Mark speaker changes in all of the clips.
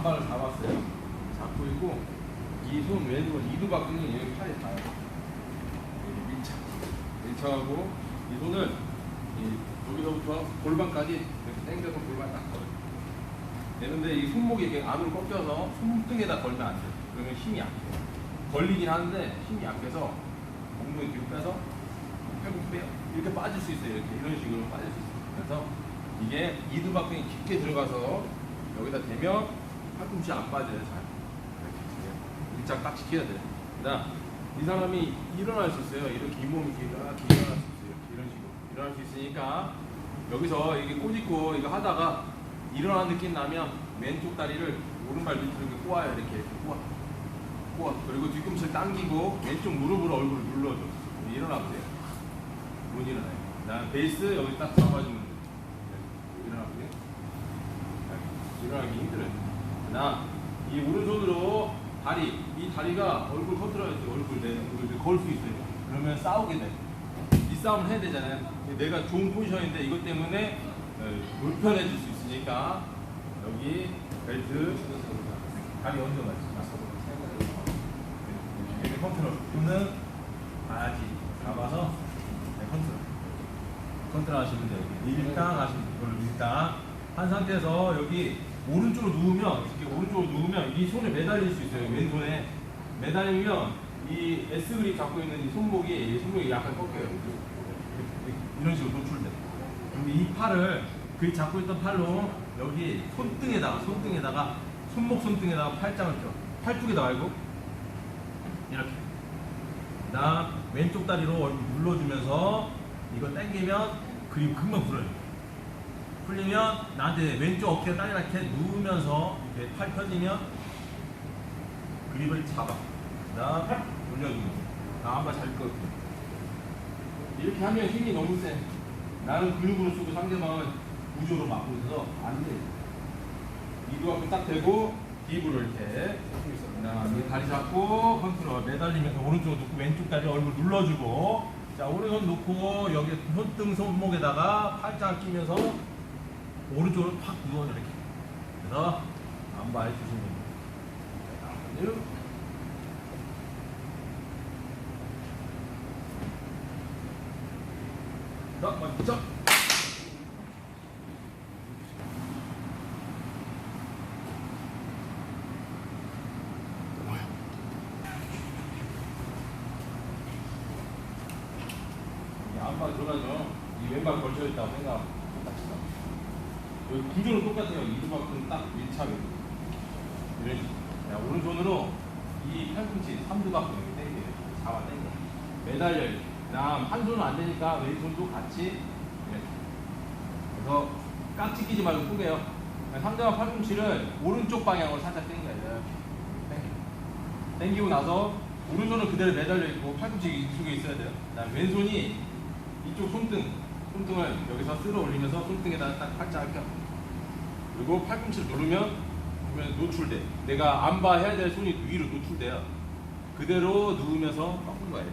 Speaker 1: 안발을 잡았어요. 잡고 있고 이 손 왼손 이두박근이 여기 팔에 닿아요. 여기 밀착. 밀착하고 이 손을 이 여기서부터 골반까지 이렇게 당겨서 골반 딱 걸어요. 되는데 이 손목이 이렇게 안으로 꺾여서 손등에다 걸면 안 돼요. 그러면 힘이 약해요. 걸리긴 하는데 힘이 약해서 엉덩이 뒤로 빼서 팔꿈치 빼요. 이렇게 빠질 수 있어요. 이렇게 이런 식으로 빠질 수 있어요. 그래서 이게 이두박근이 깊게 들어가서 여기다 대면 팔꿈치 안 빠져요. 잘. 일장 딱 지켜야 돼요. 그다음 이 사람이 일어날 수 있어요. 이렇게 이렇게 이렇게 일어날 수 있어요. 이런 식으로 일어날 수 있으니까 여기서 이게 꼬집고 이거 하다가 일어나는 느낌 나면 왼쪽 다리를 오른발 밑으로 이렇게 꼬아요. 이렇게 꼬아. 꼬아. 그리고 뒤꿈치를 당기고 왼쪽 무릎으로 얼굴을 눌러줘. 일어나 보세요. 못 일어나요. 그다음 베이스 여기 딱 잡아주면 돼요. 일어나 보세요. 일어나기 힘들어요. 그다음 이 오른손으로 다리, 이 다리가 얼굴 커트라야지 얼굴 내 얼굴 걸 수 있어요. 그러면 싸우게 돼. 이 싸움을 해야 되잖아요. 내가 좋은 포지션인데 이것 때문에 어, 불편해질 수 있으니까 여기 벨트 다리 얹어가지고 이렇게 컨트롤. 또는 바지 잡아서 네, 컨트롤. 컨트롤 하시면 돼요. 밀당 하시면 돼요. 밀당 한 상태에서 여기 오른쪽으로 누우면 이렇게 오른쪽으로 누우면 이 손에 매달릴 수 있어요. 왼손에 매달리면 이 S 그립 잡고 있는 이 손목이 이 손목이 약간 꺾여요. 이런 식으로 노출돼. 그리고 이 팔을 그 잡고 있던 팔로 여기 손등에다가 손등에다가 손목 손등에다가 팔짱을 껴. 팔뚝에다 말고 이렇게. 그다음 왼쪽 다리로 얼굴 눌러주면서 이거 당기면 그리고 금방 풀어요. 풀리면 나한테 왼쪽 어깨 딱 이렇게 누우면서 이렇게 팔 펴지면 그립을 잡아. 그다음 올려주고. 나한번 잘 거. 이렇게 하면 힘이 너무 세. 나는 근육으로 쓰고 상대방은 구조로 막고 있어서 안 돼. 이두가 딱 대고 딥으로 이렇게 그다음에 다리 잡고 컨트롤 매달리면서 오른쪽 놓고 왼쪽 다리 얼굴 눌러주고 자 오른손 놓고 여기 손등 손목에다가 팔짱 끼면서 오른쪽으로 팍 누워 이렇게 그래서 안바 해주시면 됩니다. 자, 먼저 안바 들어가죠. 이 왼발 걸쳐 있다고 생각. 여기 구조는 똑같아요. 이두박은 딱 밀착이. 이런 식으로. 자, 오른손으로 이 팔꿈치 삼두박 여기 당겨요. 잡아 당겨. 매달려요. 그 다음 한 손은 안 되니까 왼손도 같이 이렇게. 그래서 깍지 끼지 말고 뿌게요. 상대방 팔꿈치를 오른쪽 방향으로 살짝 당겨요. 이렇게. 당기고 나서 오른손은 그대로 매달려 있고 팔꿈치 이쪽에 있어야 돼요. 그다음 왼손이 이쪽 손등, 손등을 여기서 쓸어 올리면서 손등에다 딱 팔짱 껴. 그리고 팔꿈치를 누르면 보면 노출돼. 내가 안바 해야 될 손이 위로 노출돼요. 그대로 누우면서 꺾는 거예요.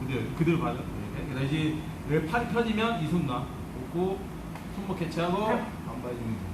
Speaker 1: 그대로 그대로 봐요. 이렇게. 그다음 이제 팔 펴지면 이 손 놔. 놓고 손목 캐치하고 안바 해주면 돼.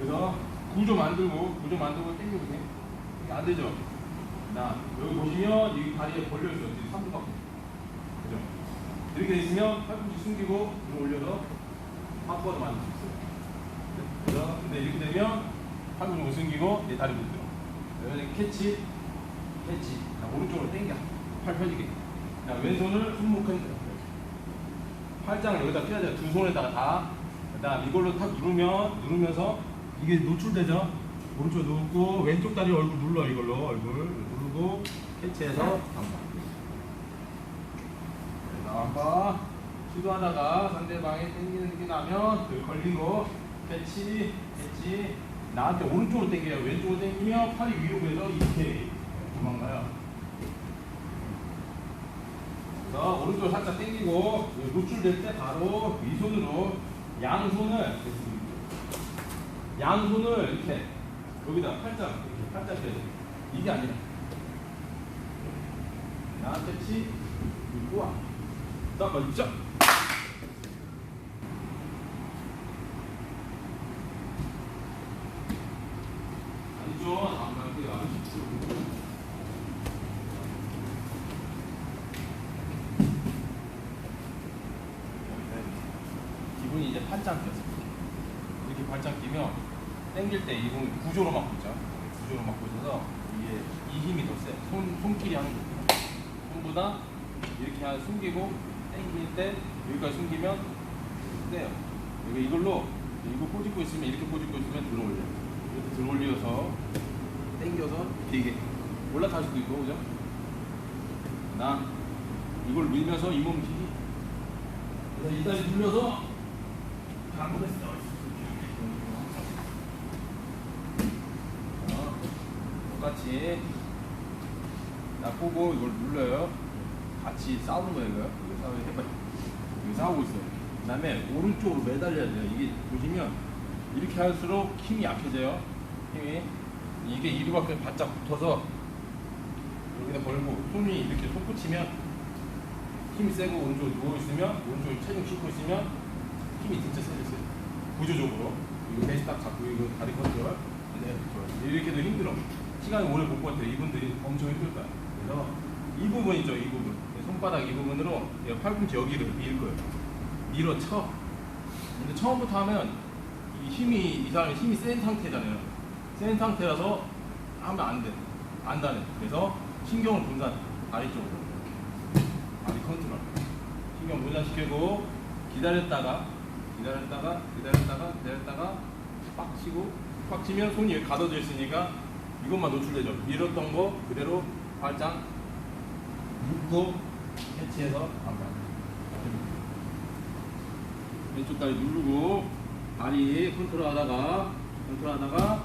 Speaker 1: 여기서 구조 만들고 구조 만들고 당겨보세요. 이게 안 되죠? 나 여기 보시면 여기 다리에 있어요. 지금 삼두박. 그죠? 이렇게 돼 있으면 팔꿈치 숨기고 들어 올려서 확보도 만들 수 있어요. 그죠? 근데 이렇게 되면 팔꿈치 못 숨기고 내 다리 못 들어. 여기 캐치, 캐치. 자, 오른쪽으로 당겨. 팔 펴지게. 자, 왼손을 손목 흔들어. 팔짱을 여기다 껴야 돼요. 두 손에다가 다. 그다음 이걸로 탁 누르면 누르면서 이게 노출되죠. 오른쪽 누르고 왼쪽 다리 얼굴 눌러 이걸로 얼굴 누르고 캐치해서 한번. 그래서 한번 시도하다가 상대방이 당기는 느낌 나면 그 걸리고 캐치 캐치 나한테 오른쪽으로 당겨요. 왼쪽으로 당기면 팔이 위로 해서 이렇게 도망가요. 그래서 오른쪽 살짝 당기고 노출될 때 바로 이 손으로 양손을 양손을 이렇게 여기다 팔짱 이렇게 팔짱 껴야 돼. 이게 아니라 나한테 치 그리고 와. 자 먼저 팔짱 꼈어. 이렇게 팔짱 끼면 당길 때이손 구조로 막고 있죠. 구조로 막고 있어서 이게 이 힘이 더 세. 손 손길이 하는 거죠. 손보다 이렇게 한 숨기고 당길 때 여기까지 숨기면 세요. 이거 이걸로 이거 꼬집고 있으면 이렇게 꼬집고 있으면 들어올려. 이렇게 들어올려서 당겨서 되게 올라탈 수도 있고 그죠? 나 이걸 밀면서 이몸 힘이 그래서 이 다리. 어, 똑같이 나 보고 이걸 눌러요. 같이 싸우는 거예요. 이거 이거 싸우 해봐. 이거 싸우고 있어요. 그 다음에 오른쪽으로 매달려야 돼요. 이게 보시면 이렇게 할수록 힘이 약해져요. 힘이 이게 이리밖에 바짝 붙어서 여기다 걸고 손이 이렇게 솟구치면 힘이 세고 오른쪽으로 누워있으면 오른쪽에 체중 싣고 있으면 힘이 진짜 세졌어요. 구조적으로. 이거 배시 딱 잡고 이거 다리 컨트롤 네. 이렇게도 힘들어. 시간이 오래 못 버텨 이분들이 엄청 힘들 거야 그래서 이 부분 있죠 이 부분. 손바닥 이 부분으로 얘 팔꿈치 여기를 밀 거예요. 밀어 쳐. 근데 처음부터 하면 이 힘이 이 사람이 힘이 센 상태잖아요. 센 상태라서 하면 안 돼. 안 다네. 그래서 신경을 분산 다리 쪽으로. 다리 컨트롤. 신경 분산시키고 기다렸다가 기다렸다가 기다렸다가 기다렸다가 빡 치고 빡 치면 손이 여기 가둬져 있으니까 이것만 노출되죠. 밀었던 거 그대로 발장 묶고 캐치해서 안가 왼쪽 다리 누르고 다리 컨트롤 하다가 컨트롤 하다가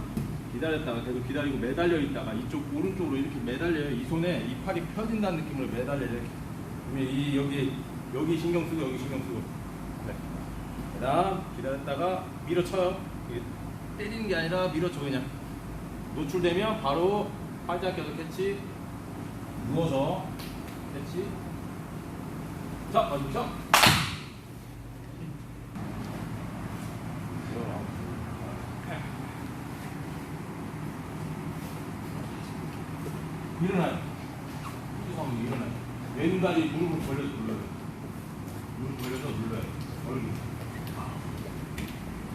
Speaker 1: 기다렸다가 계속 기다리고 매달려 있다가 이쪽 오른쪽으로 이렇게 매달려요. 이 손에 이 팔이 펴진다는 느낌으로 매달려요 이렇게. 그러면 이 여기 여기 신경 쓰고 여기 신경 쓰고. 네. 그다음 기다렸다가 밀어쳐요 때리는 게 아니라 밀어쳐 그냥 노출되면 바로 팔짱 껴서 캐치 누워서 캐치 자 마주쳐 일어나요. 후지성이 일어나요. 왼다리 무릎을 벌려서 눌러요. 무릎 벌려서 눌러요. 얼굴.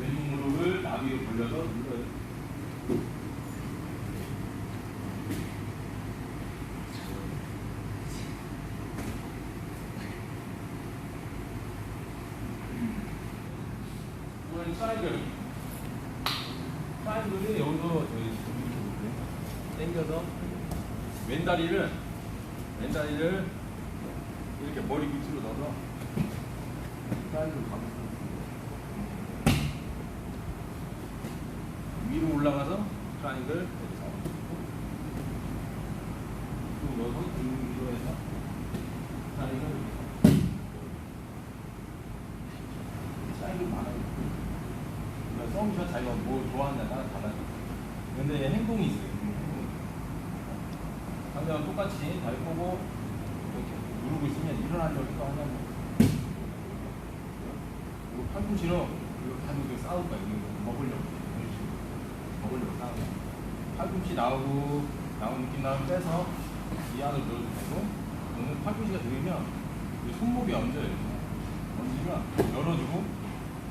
Speaker 1: 왼쪽 무릎을 나비로 벌려서 눌러요. 이번엔 사이클. 사이클이 여기서 저기 당겨서 왼다리를 왼다리를 이렇게 머리 밑으로 넣어서 사이드로 가고 위로 올라가서 트라이앵글 여기서. 쭉 넣어서 등 위로 해서 트라이앵글 트라이앵글 많아요. 그러니까 썸샷 자기가 뭐 좋아하느냐 따라 달라져 근데 행동이 있어요. 상대방 똑같이 다리 펴고 이렇게 누르고 있으면 일어나려고 하냐고 그리고 팔꿈치로 이렇게 하는 게 싸울 거야 이거 먹으려고 먹으려고 싸우고 팔꿈치 나오고 나온 느낌 나면 빼서 이 안으로 넣어도 되고 오늘 팔꿈치가 이 손목이 얹어요. 얹으면 열어주고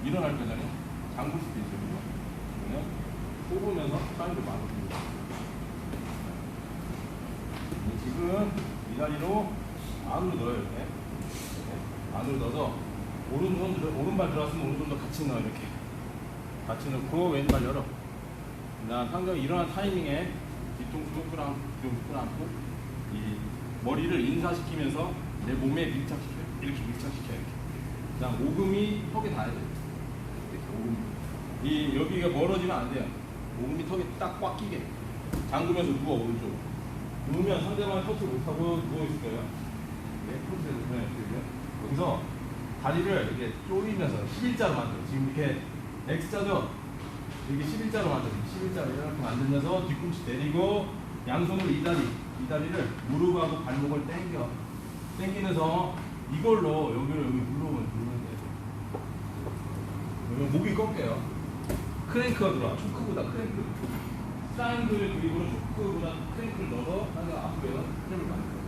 Speaker 1: 일어날 거잖아요 잠글 수도 있어요? 그러면 뽑으면서 사이드 막아줍니다 네, 지금 이 다리로 안으로 넣어요 이렇게 이렇게. 안으로 넣어서 오른손 오른발 들어왔으면 오른손도 같이 넣어 이렇게 같이 넣고 왼발 열어 그다음 상대가 일어난 타이밍에 뒤통수 끌어안고 뒤통수 끌어안고 이 머리를 인사시키면서 내 몸에 밀착시켜 이렇게 밀착시켜 이렇게 그다음 오금이 턱에 닿아야 돼 이렇게 오금 이 여기가 멀어지면 안 돼요 오금이 턱에 딱 꽉 끼게 잠그면서 누워 오른쪽으로 누우면 상대방이 터치 못하고 누워 있을 거예요. 네, 터치해서 그냥 이렇게. 여기서 다리를 이렇게 쪼이면서 11자로 만들어. 지금 이렇게 X자죠? 이렇게 11자로 만들어. 11자로 이렇게 만들면서 뒤꿈치 내리고 양손으로 이 다리, 이 다리를 무릎하고 발목을 당겨. 당기면서 이걸로 여기로 여기 눌러오면 누르면 돼요. 그러면 목이 꺾여요. 크랭크가 들어와. 초크보다 크랭크. 사인글 그립으로 초크보다 크랭크를 넣어서 하나 앞에서 크랭을 만들어요.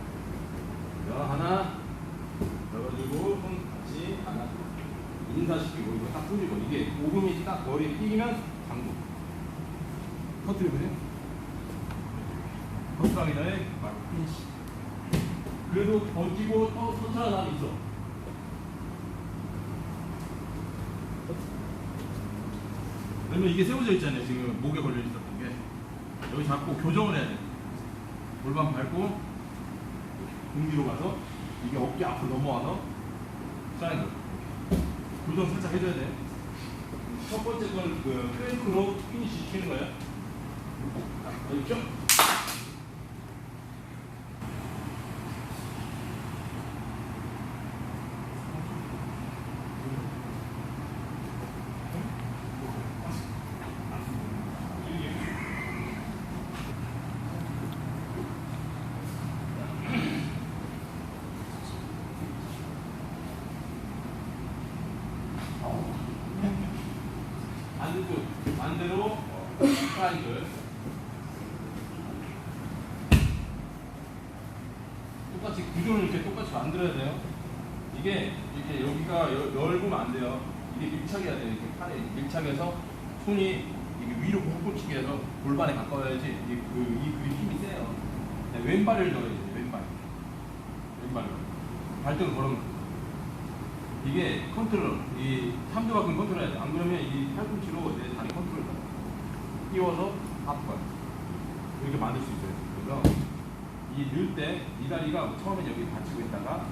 Speaker 1: 자, 하나 열어주고 손 같이 하나 인사시키고 이거 딱 뿌리고 이게 오금이 딱 머리에 끼면 터트하기 전에 바로 피니시. 그래도 버티고 터, 터트하는 사람이 있어 그러면 이게 세워져 있잖아요 지금 목에 걸려 있었던 게. 여기 잡고 교정을 해야 돼. 골반 밟고 등 뒤로 가서 이게 어깨 앞으로 넘어와서 사이드 교정 살짝 해줘야 돼. 첫 번째 건그 페이크로 피니시 시키는. 자, 여기 쭉. 반대로 반대로 어, 사이드. 똑같이 구조를 이렇게 똑같이 만들어야 돼요. 이게 이렇게 여기가 여- 넓으면 안 돼요. 이게 밀착해야 돼요. 이렇게 팔에 밀착해서 손이 이게 위로 솟구치게 해서 골반에 가까워야지 이, 그, 이 그립 힘이 세요. 네, 왼발을 넣어야 돼요. 왼발. 왼발로. 발등을 걸어놓고. 이게 컨트롤, 이 삼두박근 컨트롤 해야 돼. 안 그러면 이 팔꿈치로 내 다리 컨트롤 돼. 끼워서 앞발. 이렇게 만들 수 있어요. 그래서 이 넣을 때이 다리가 처음에 여기 받치고 있다가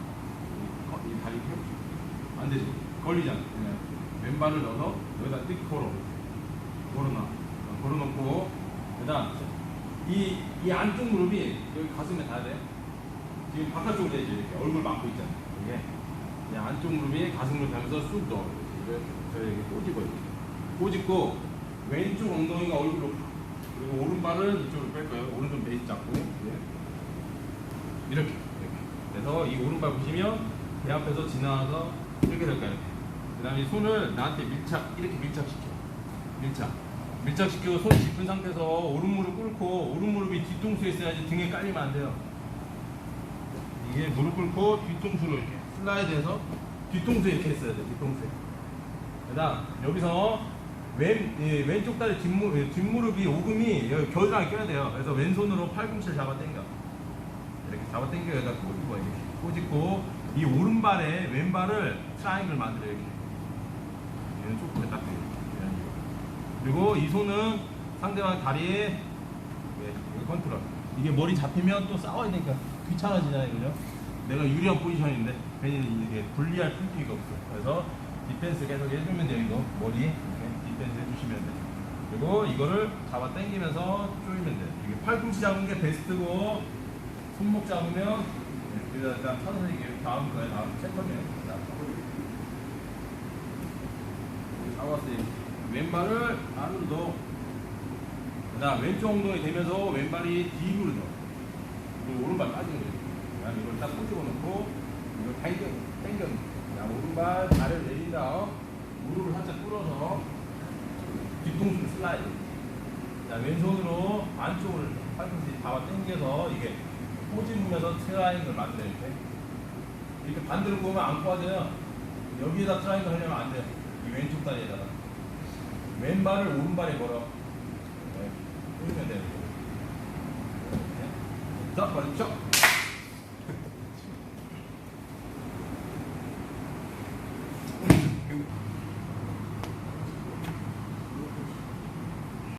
Speaker 1: 이, 다리 펴. 안 되지. 걸리잖아. 그냥 왼발을 넣어서 여기다 띡 걸어. 걸어놔. 어, 걸어놓고, 그 다음, 이, 이 안쪽 무릎이 여기 가슴에 닿아야 돼. 지금 바깥쪽으로. 이렇게 얼굴 막고 있잖아. 이게. 이 안쪽 무릎이 가슴으로 닿으면서 쑥 넣어. 저에게 꼬집어요. 꼬집고, 왼쪽 엉덩이가 얼굴로 가. 그리고 오른발은 이쪽으로 뺄 거예요. 오른쪽 베이스 잡고. 예. 이렇게. 이렇게. 그래서 이 오른발 보시면 배 앞에서 지나가서 이렇게 될 거예요. 그 다음에 손을 나한테 밀착, 이렇게 밀착시켜. 밀착. 밀착시키고 손 짚은 상태에서 오른 무릎 꿇고 오른 무릎이 뒤통수에 있어야지 등에 깔리면 안 돼요. 이게 무릎 꿇고 뒤통수로 이렇게 슬라이드해서 뒤통수에 이렇게 했어야 돼. 뒤통수에. 그다음 여기서 왼 예, 왼쪽 다리 뒷무, 예, 뒷무릎이 오금이 겨드랑이 껴야 돼요. 그래서 왼손으로 팔꿈치를 잡아 당겨. 이렇게 잡아 당겨 여기다 꼬집어 이렇게 꼬집고 이 오른발에 왼발을 트라이앵글 만들어 이렇게. 얘는 조금 딱. 이런 식으로. 그리고 이 손은 상대방 다리에 예, 컨트롤. 이게 머리 잡히면 또 싸워야 되니까 귀찮아지잖아요, 그죠? 내가 유리한 포지션인데 괜히 이게 불리할 필요가 없어. 그래서 디펜스 계속 해주면 돼요, 이거 머리 이렇게 디펜스 해주시면 돼요. 그리고 이거를 잡아 당기면서 조이면 돼요. 이게 팔꿈치 잡은 게 베스트고 손목 잡으면 네, 그다음 일단 천천히 다음 거에 다음 세컨이에요. 잡았어요. 왼발을 안으로 넣어. 그 다음 왼쪽 엉덩이 대면서 왼발이 뒤로 넣어. 그리고 오른발 빠지는 거예요. 그 다음 이걸 딱 꼬집어 놓고 이걸 당겨, 당겨. 자, 오른발 발을 내리다 무릎을 살짝 꿇어서 뒤통수 슬라이드. 자, 왼손으로 안쪽을 팔꿈치 잡아 당겨서 이게 꼬집으면서 트라이앵글 만들어야 돼. 이렇게 반대로 보면 안 빠져요. 여기에다 트라이앵글 하려면 안 돼요. 이 왼쪽 다리에다가. 왼발을 오른발에 걸어. 네. 보이면 돼요. 자, 빨리 쳐.